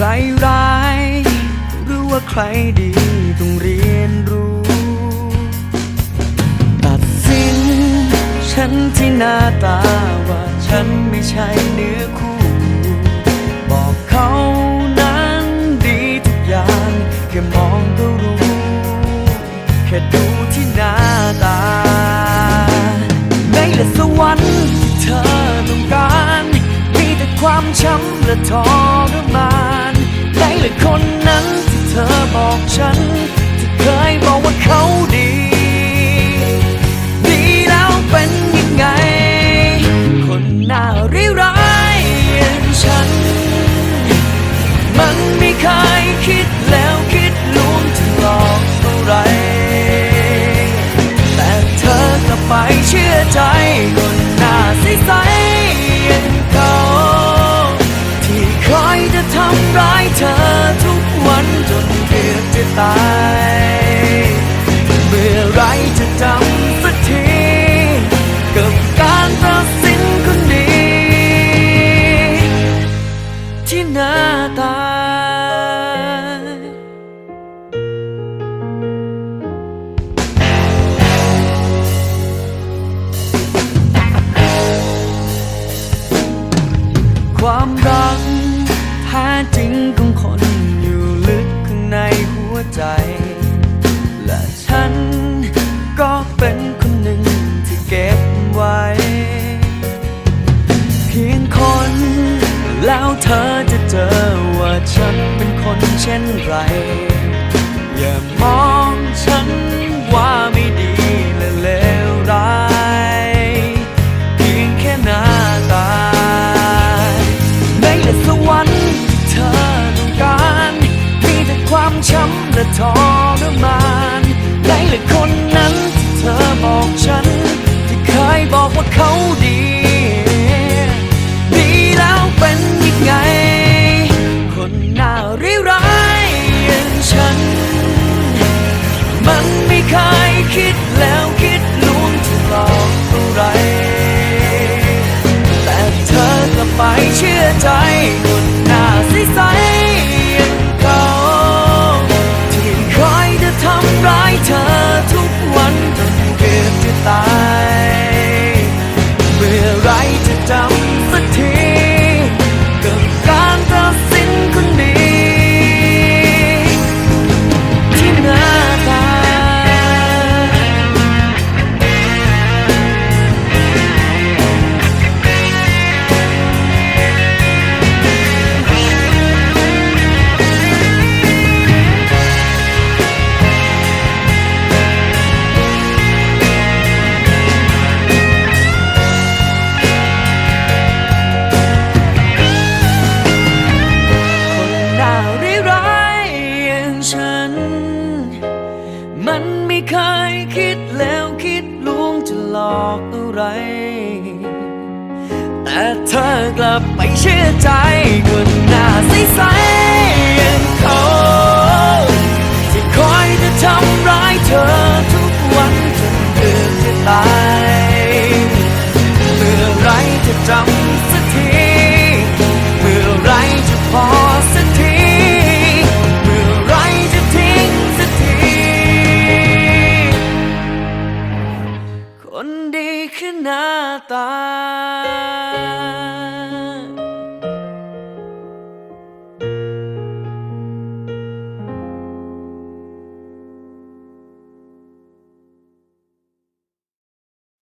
ใครร้าย หรือว่าใครดีต้องเรียนรู้ ตัดสิน ฉันที่หน้าตาว่าฉันไม่ใช่เนื้อคู่ บอกเขานั้นดีทุกอย่าง แค่มองก็รู้ แค่ดูที่หน้าตา ในละสวรรค์ที่เธอต้องการ มีแต่ความช้ำและทรมาน ในละคนนั้นที่เธอบอกฉัน ที่เคยบอกว่าเขาดี ดีแล้วเป็นยังไง คนน่าร้ายอย่างฉัน มันไม่เคยคิดแล้ว ไแล้วเธอจะเจอว่าฉันเป็นคนเช่นไร อย่ามองฉันว่าไม่ดีและเลวร้าย เพียงแค่หน้าตา ในละสวรรค์ที่เธอต้องการมีแต่ความช้ำและทรมานในละคนนั้นที่เธอบอกฉันที่เคยบอกว่าเขาดี คิดแล้วคิดลวงจะหลอกเท่าไรแต่เธอก็ไปเชื่อใจ หลอกอะไร แต่เธอกลับไปเชื่อใจคนหน้าใสๆอย่างเขาที่คอยจะทำร้ายเธอทุกวันจนเกือบจะตายเมื่อไรจะจำ ค